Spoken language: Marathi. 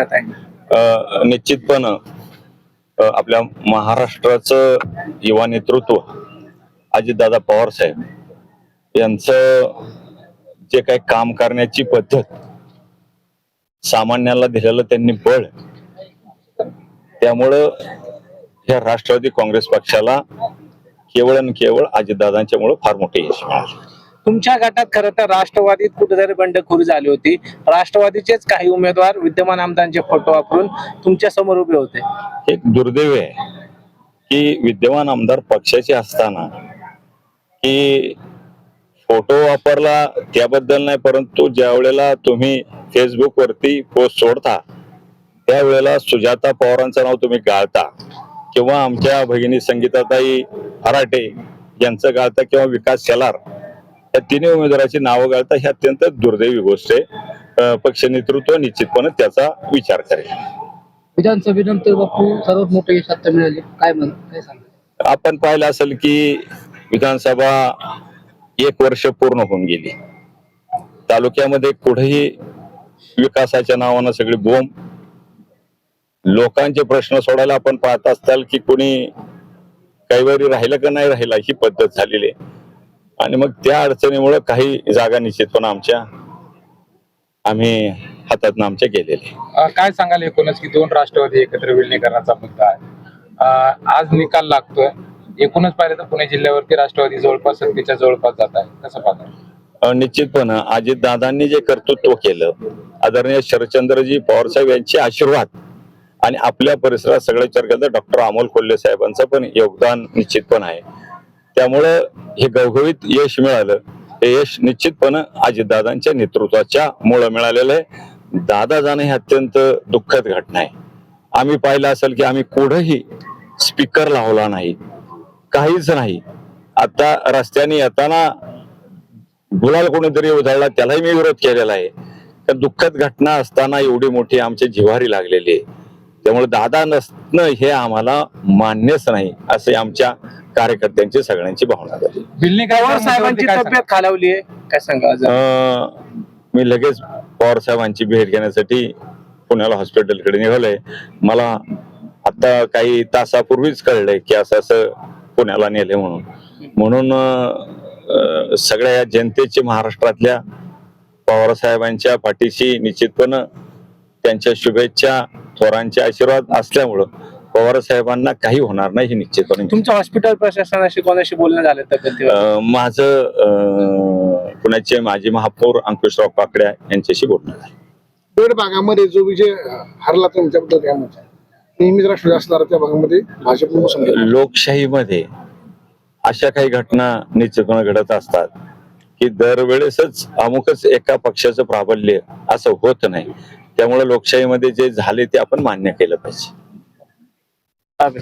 करत आहे? अ, आपल्या महाराष्ट्राचं युवा नेतृत्व अजितदादा पवार साहेब यांचं जे काही काम करण्याची पद्धत सामान्याला दिलेलं त्यांनी बळ त्यामुळं ह्या राष्ट्रवादी काँग्रेस पक्षाला केवळ आणि केवळ अजितदादांच्यामुळं फार मोठे यश मिळालं. तुमच्या गटात खरं तर राष्ट्रवादीत कुठेतरी बंडखोरी झाली होती. राष्ट्रवादीचेच काही उमेदवार विद्यमान आमदारांचे फोटो वापरून तुमच्यासमोर उभे होते. एक दुर्दैव आहे की विद्यमान आमदार पक्षाचे असताना की फोटो वापरला त्याबद्दल नाही परंतु ज्या वेळेला तुम्ही फेसबुक वरती पोस्ट सोडता त्यावेळेला सुजाता पवारांचं नाव तुम्ही गाळता किंवा आमच्या भगिनी संगीताताई हराटे यांचं गाळता किंवा विकास शेलार या तिन्ही उमेदवाराची नावं गाळता ही अत्यंत दुर्दैवी गोष्ट आहे. पक्ष नेतृत्व निश्चितपणे त्याचा विचार करेल. विधानसभेनंतर बापू सर्वात मोठं यश आता मिळाले. काय म्हण काय सांगा आपण पाहिलं असेल की विधानसभा एक वर्ष पूर्ण होऊन गेली. तालुक्यामध्ये कुठेही विकासाच्या नावानं सगळी बोंब लोकांचे प्रश्न सोडायला आपण पाहत असताल की कोणी काही वेळी राहिलं का नाही राहिला ही पद्धत झालेली आहे. आणि मग त्या अडचणीमुळे काही जागा निश्चितपणे आमच्या आम्ही हातातनं आमच्या गेलेले काय सांगाल एकूणच की दोन राष्ट्रवादी एकत्र विलिनीकरणाचा मुद्दा आहे. आज निकाल लागतोय. एकूणच पाहिलं तर पुणे जिल्ह्यावरती राष्ट्रवादी जवळपास सत्तेच्या जवळपास जात आहे. कसं पाहता? निश्चितपणे अजितदादांनी जे कर्तृत्व केलं आदरणीय शरदचंद्रजी पवारसाहेब यांचे आशीर्वाद आणि आपल्या परिसरात सगळ्यात चर्चा डॉक्टर अमोल कोल्हे साहेबांचं पण योगदान निश्चितपणे आहे. त्यामुळं हे गवगवीत यश मिळालं. हे यश निश्चितपणे अजितदादांच्या नेतृत्वाच्या मुळे मिळालेलं आहे. दादा जाणं ही अत्यंत दुःखद घटना आहे. आम्ही पाहिलं असेल की आम्ही कुठंही स्पीकर लावला नाही. काहीच नाही. आता रस्त्याने येताना गुलाल कोणीतरी उधळला त्यालाही मी विरोध केलेला आहे. तर दुःखद घटना असताना एवढी मोठी आमची जिव्हारी लागलेली आहे. त्यामुळे दादा नसणं हे आम्हाला मान्यच नाही असे आमच्या कार्यकर्त्यांची सगळ्यांची भावना झाली. पवार विलिनीकरण साहेबांची तब्येत खालावली आहे? काय सांगा आज? अं, मी लगेच पवार साहेबांची भेट घेण्यासाठी पुण्याला हॉस्पिटलकडे निघालोय. मला आता काही तासापूर्वीच कळलंय की असं असं पुण्याला नेले म्हणून. म्हणून अं, सगळ्या या जनतेची महाराष्ट्रातल्या पवार साहेबांच्या पाठीशी निश्चितपणे त्यांच्या शुभेच्छा थोरांचे आशीर्वाद असल्यामुळं पवार साहेबांना काही होणार नाही हे निश्चितपणे तुमच्या हॉस्पिटल प्रशासनाशी कोणाशी बोलणं झालं अं, माझं पुण्याचे माजी महापौर अंकुशराव काकड्या यांच्याशी बोलणं झालं. बीड भागामध्ये जो विजय हरला तुमच्याबद्दल काय नेहमीच राष्ट्रवादी असणारा त्या भागामध्ये समजा. लोकशाहीमध्ये अशा काही घटना निश्चितपणे घडत असतात की दरवेळेसच अमुकच एका पक्षाचं प्राबल्य असं होत नाही. त्यामुळे लोकशाहीमध्ये जे झाले ते आपण मान्य केलं पाहिजे. Love it.